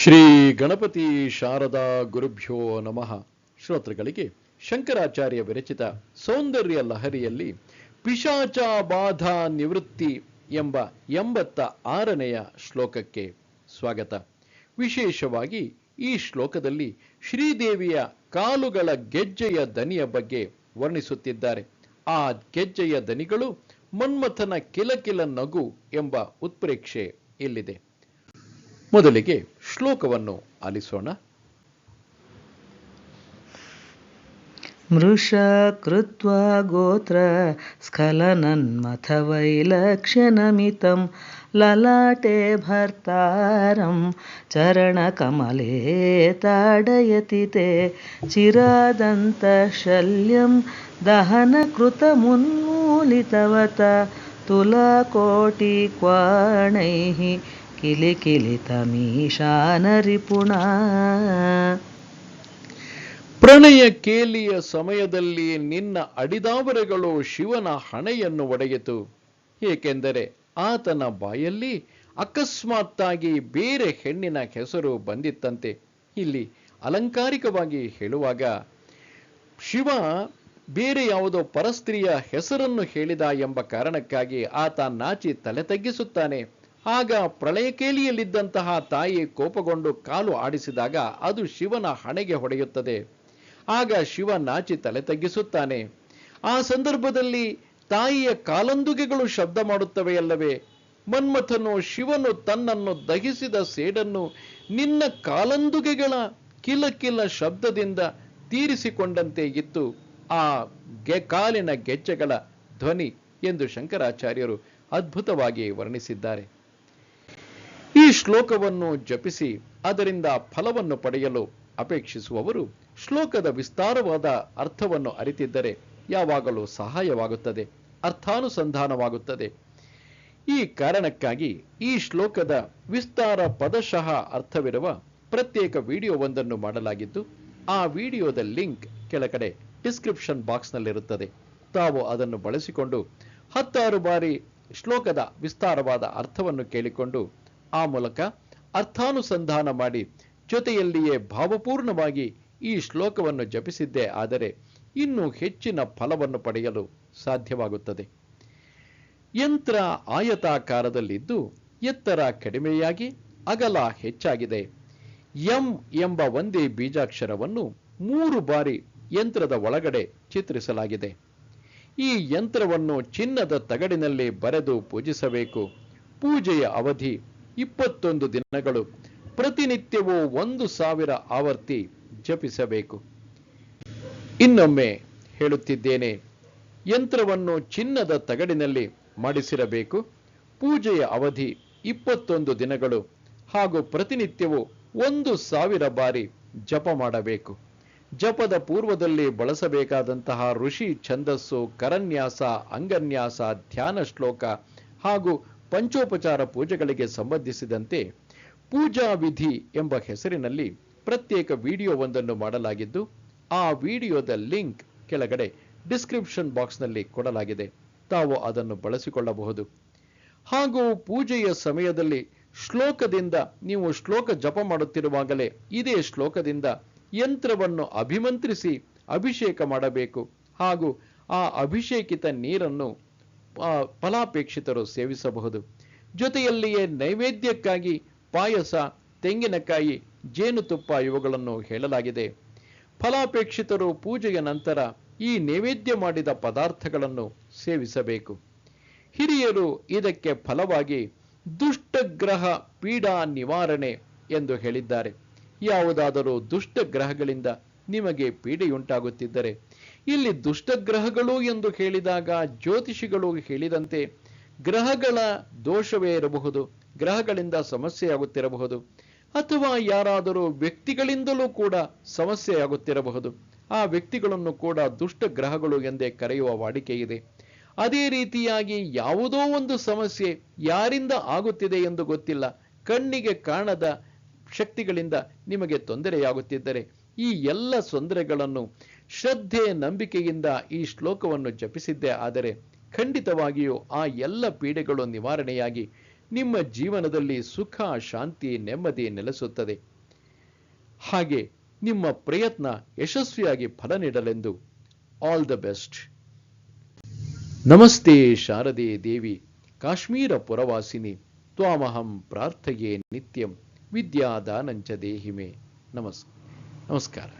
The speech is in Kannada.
ಶ್ರೀ ಗಣಪತಿ ಶಾರದಾ ಗುರುಭ್ಯೋ ನಮಃ. ಶ್ರೋತೃಗಳಿಗೆ ಶಂಕರಾಚಾರ್ಯ ವಿರಚಿತ ಸೌಂದರ್ಯ ಲಹರಿಯಲ್ಲಿ ಪಿಶಾಚ ಬಾಧ ನಿವೃತ್ತಿ ಎಂಬ ಎಂಬತ್ತ ಆರನೆಯ ಶ್ಲೋಕಕ್ಕೆ ಸ್ವಾಗತ. ವಿಶೇಷವಾಗಿ ಈ ಶ್ಲೋಕದಲ್ಲಿ ಶ್ರೀದೇವಿಯ ಕಾಲುಗಳ ಗೆಜ್ಜೆಯ ದನಿಯ ಬಗ್ಗೆ ವರ್ಣಿಸುತ್ತಿದ್ದಾರೆ. ಆ ಗೆಜ್ಜೆಯ ದನಿಗಳು ಮನ್ಮಥನ ಕಿಲಕಿಲ ನಗು ಎಂಬ ಉತ್ಪ್ರೇಕ್ಷೆ ಇಲ್ಲಿದೆ. ಮೊದಲಿಗೆ ಶ್ಲೋಕವನ್ನು ಆಲಿಸೋಣ. ಮೃಷ ಕೃತ್ವ ಗೋತ್ರ ಸ್ಖಲನನ್ಮಥ ವೈಲಕ್ಷ್ಯನಮಿತಂ ಲಲಾಟೆ ಭರ್ತಾರಂ ಚರಣಕಮಲೇ ತಾಡಯತಿ ते ಚಿರಾದಂತಶಲ್ಯಂ ದಹನಕೃತಮುನ್ಮೂಲಿತವತ ತುಲಾಕೋಟಿಕ್ವಾಣೈः ಕಿಲಿಕಿಲಿತಮೀಶಾನರಿಪುಣಾ ಪ್ರಣಯ ಕೇಲಿಯ ಸಮಯದಲ್ಲಿ ನಿನ್ನ ಅಡಿದಾವರೆಗಳು ಶಿವನ ಹಣೆಯನ್ನು ಒಡೆಯಿತು. ಏಕೆಂದರೆ ಆತನ ಬಾಯಲ್ಲಿ ಅಕಸ್ಮಾತ್ತಾಗಿ ಬೇರೆ ಹೆಣ್ಣಿನ ಹೆಸರು ಬಂದಿತ್ತಂತೆ. ಇಲ್ಲಿ ಅಲಂಕಾರಿಕವಾಗಿ ಹೇಳುವಾಗ, ಶಿವ ಬೇರೆ ಯಾವುದೋ ಪರಸ್ತ್ರೀಯ ಹೆಸರನ್ನು ಹೇಳಿದ ಎಂಬ ಕಾರಣಕ್ಕಾಗಿ ಆತ ನಾಚಿ ತಲೆ ತಗ್ಗಿಸುತ್ತಾನೆ ಆಗ ಪ್ರಳಯಕೇಲಿಯಲ್ಲಿದ್ದಂತಹ ತಾಯಿ ಕೋಪಗೊಂಡು ಕಾಲು ಆಡಿಸಿದಾಗ ಅದು ಶಿವನ ಹಣೆಗೆ ಹೊಡೆಯುತ್ತದೆ. ಆಗ ಶಿವ ನಾಚಿ ತಲೆ ತಗ್ಗಿಸುತ್ತಾನೆ. ಆ ಸಂದರ್ಭದಲ್ಲಿ ತಾಯಿಯ ಕಾಲಂದುಗೆಗಳು ಶಬ್ದ ಮಾಡುತ್ತವೆಯಲ್ಲವೇ? ಮನ್ಮಥನು ಶಿವನು ತನ್ನನ್ನು ದಹಿಸಿದ ಸೇಡನ್ನು ನಿನ್ನ ಕಾಲಂದುಗೆಗಳ ಕಿಲಕಿಲ ಶಬ್ದದಿಂದ ತೀರಿಸಿಕೊಂಡಂತೆ ಇತ್ತು. ಆ ಗೆ ಕಾಲಿನ ಗೆಜ್ಜೆಗಳ ಧ್ವನಿ ಎಂದು ಶಂಕರಾಚಾರ್ಯರು ಅದ್ಭುತವಾಗಿ ವರ್ಣಿಸಿದ್ದಾರೆ. ಶ್ಲೋಕವನ್ನು ಜಪಿಸಿ ಅದರಿಂದ ಫಲವನ್ನು ಪಡೆಯಲು ಅಪೇಕ್ಷಿಸುವವರು ಶ್ಲೋಕದ ವಿಸ್ತಾರವಾದ ಅರ್ಥವನ್ನು ಅರಿತಿದ್ದರೆ ಯಾವಾಗಲೂ ಸಹಾಯವಾಗುತ್ತದೆ, ಅರ್ಥಾನುಸಂಧಾನವಾಗುತ್ತದೆ. ಈ ಕಾರಣಕ್ಕಾಗಿ ಈ ಶ್ಲೋಕದ ವಿಸ್ತಾರ ಪದಶಃ ಅರ್ಥವಿರುವ ಪ್ರತ್ಯೇಕ ವಿಡಿಯೋವೊಂದನ್ನು ಮಾಡಲಾಗಿದ್ದು, ಆ ವಿಡಿಯೋದ ಲಿಂಕ್ ಕೆಳಗಡೆ ಡಿಸ್ಕ್ರಿಪ್ಷನ್ ಬಾಕ್ಸ್ನಲ್ಲಿರುತ್ತದೆ. ತಾವು ಅದನ್ನು ಬಳಸಿಕೊಂಡು ಹತ್ತಾರು ಬಾರಿ ಶ್ಲೋಕದ ವಿಸ್ತಾರವಾದ ಅರ್ಥವನ್ನು ಕೇಳಿಕೊಂಡು ಆ ಮೂಲಕ ಅರ್ಥಾನುಸಂಧಾನ ಮಾಡಿ ಜೊತೆಯಲ್ಲಿಯೇ ಭಾವಪೂರ್ಣವಾಗಿ ಈ ಶ್ಲೋಕವನ್ನು ಜಪಿಸಿದ್ದೇ ಆದರೆ ಇನ್ನೂ ಹೆಚ್ಚಿನ ಫಲವನ್ನು ಪಡೆಯಲು ಸಾಧ್ಯವಾಗುತ್ತದೆ. ಯಂತ್ರ ಆಯತಾಕಾರದಲ್ಲಿದ್ದು ಎತ್ತರ ಕಡಿಮೆಯಾಗಿ ಅಗಲ ಹೆಚ್ಚಾಗಿದೆ. ಎಂ ಎಂಬ ಒಂದೇ ಬೀಜಾಕ್ಷರವನ್ನು ಮೂರು ಬಾರಿ ಯಂತ್ರದ ಒಳಗಡೆ ಚಿತ್ರಿಸಲಾಗಿದೆ. ಈ ಯಂತ್ರವನ್ನು ಚಿನ್ನದ ತಗಡಿನಲ್ಲಿ ಬರೆದು ಪೂಜಿಸಬೇಕು. ಪೂಜೆಯ ಅವಧಿ ಇಪ್ಪತ್ತೊಂದು ದಿನಗಳು ಪ್ರತಿನಿತ್ಯವೂ ಒಂದು ಸಾವಿರ ಆವರ್ತಿ ಜಪಿಸಬೇಕು. ಇನ್ನೊಮ್ಮೆ ಹೇಳುತ್ತಿದ್ದೇನೆ, ಯಂತ್ರವನ್ನು ಚಿನ್ನದ ತಗಡಿನಲ್ಲಿ ಮಾಡಿಸಿರಬೇಕು. ಪೂಜೆಯ ಅವಧಿ ಇಪ್ಪತ್ತೊಂದು ದಿನಗಳು ಹಾಗೂ ಪ್ರತಿನಿತ್ಯವೂ ಒಂದು ಸಾವಿರ ಬಾರಿ ಜಪ ಮಾಡಬೇಕು. ಜಪದ ಪೂರ್ವದಲ್ಲಿ ಬಳಸಬೇಕಾದಂತಹ ಋಷಿ ಛಂದಸ್ಸು, ಕರನ್ಯಾಸ, ಅಂಗನ್ಯಾಸ, ಧ್ಯಾನ ಶ್ಲೋಕ ಹಾಗೂ ಪಂಚೋಪಚಾರ ಪೂಜೆಗಳಿಗೆ ಸಂಬಂಧಿಸಿದಂತೆ ಪೂಜಾ ವಿಧಿ ಎಂಬ ಹೆಸರಿನಲ್ಲಿ ಪ್ರತ್ಯೇಕ ವಿಡಿಯೋವೊಂದನ್ನು ಮಾಡಲಾಗಿದ್ದು, ಆ ವಿಡಿಯೋದ ಲಿಂಕ್ ಕೆಳಗಡೆ ಡಿಸ್ಕ್ರಿಪ್ಷನ್ ಬಾಕ್ಸ್ನಲ್ಲಿ ಕೊಡಲಾಗಿದೆ. ತಾವು ಅದನ್ನು ಬಳಸಿಕೊಳ್ಳಬಹುದು. ಹಾಗೂ ಪೂಜೆಯ ಸಮಯದಲ್ಲಿ ಶ್ಲೋಕದಿಂದ ನೀವು ಶ್ಲೋಕ ಜಪ ಮಾಡುತ್ತಿರುವಾಗಲೇ ಇದೇ ಶ್ಲೋಕದಿಂದ ಯಂತ್ರವನ್ನು ಅಭಿಮಂತ್ರಿಸಿ ಅಭಿಷೇಕ ಮಾಡಬೇಕು. ಹಾಗೂ ಆ ಅಭಿಷೇಕಿತ ನೀರನ್ನು ಫಲಾಪೇಕ್ಷಿತರು ಸೇವಿಸಬಹುದು. ಜೊತೆಯಲ್ಲಿಯೇ ನೈವೇದ್ಯಕ್ಕಾಗಿ ಪಾಯಸ, ತೆಂಗಿನಕಾಯಿ ಜೇನುತುಪ್ಪ ಇವುಗಳನ್ನು ಹೇಳಲಾಗಿದೆ. ಫಲಾಪೇಕ್ಷಿತರು ಪೂಜೆಯ ನಂತರ ಈ ನೈವೇದ್ಯ ಮಾಡಿದ ಪದಾರ್ಥಗಳನ್ನು ಸೇವಿಸಬೇಕು. ಹಿರಿಯರು ಇದಕ್ಕೆ ಫಲವಾಗಿ ದುಷ್ಟಗ್ರಹ ಪೀಡಾ ನಿವಾರಣೆ ಎಂದು ಹೇಳಿದ್ದಾರೆ. ಯಾವುದಾದರೂ ದುಷ್ಟಗ್ರಹಗಳಿಂದ ನಿಮಗೆ ಪೀಡೆಯುಂಟಾಗುತ್ತಿದ್ದರೆ. ಇಲ್ಲಿ ದುಷ್ಟಗ್ರಹಗಳು ಎಂದು ಹೇಳಿದಾಗ ಜ್ಯೋತಿಷಿಗಳು ಹೇಳಿದಂತೆ ಗ್ರಹಗಳ ದೋಷವೇ ಇರಬಹುದು, ಗ್ರಹಗಳಿಂದ ಸಮಸ್ಯೆಯಾಗುತ್ತಿರಬಹುದು, ಅಥವಾ ಯಾರಾದರೂ ವ್ಯಕ್ತಿಗಳಿಂದಲೂ ಕೂಡ ಸಮಸ್ಯೆಯಾಗುತ್ತಿರಬಹುದು. ಆ ವ್ಯಕ್ತಿಗಳನ್ನು ಕೂಡ ದುಷ್ಟ ಗ್ರಹಗಳು ಎಂದೇ ಕರೆಯುವ ವಾಡಿಕೆ ಇದೆ. ಅದೇ ರೀತಿಯಾಗಿ ಯಾವುದೋ ಒಂದು ಸಮಸ್ಯೆ ಯಾರಿಂದ ಆಗುತ್ತಿದೆ ಎಂದು ಗೊತ್ತಿಲ್ಲ. ಕಣ್ಣಿಗೆ ಕಾಣದ ಶಕ್ತಿಗಳಿಂದ ನಿಮಗೆ ತೊಂದರೆಯಾಗುತ್ತಿದ್ದರೆ ಈ ಎಲ್ಲ ತೊಂದರೆಗಳನ್ನು ಶ್ರದ್ಧೆ, ನಂಬಿಕೆಯಿಂದ ಈ ಶ್ಲೋಕವನ್ನು ಜಪಿಸಿದ್ದೆ. ಆದರೆ ಖಂಡಿತವಾಗಿಯೂ ಆ ಎಲ್ಲ ಪೀಡೆಗಳು ನಿವಾರಣೆಯಾಗಿ ನಿಮ್ಮ ಜೀವನದಲ್ಲಿ ಸುಖ, ಶಾಂತಿ, ನೆಮ್ಮದಿ ನೆಲೆಸುತ್ತದೆ. ಹಾಗೆ ನಿಮ್ಮ ಪ್ರಯತ್ನ ಯಶಸ್ವಿಯಾಗಿ ಫಲ ನೀಡಲೆಂದು ಆಲ್ ದ ಬೆಸ್ಟ್. ನಮಸ್ತೆ ಶಾರದೆ ದೇವಿ, ಕಾಶ್ಮೀರ ಪುರವಾಸಿನಿ, ತ್ವಾಮಹಂ ಪ್ರಾರ್ಥಯೇ ನಿತ್ಯಂ ವಿದ್ಯಾದಾನಂಚ ದೇಹಿಮೆ. ನಮಸ್ ನಮಸ್ಕಾರ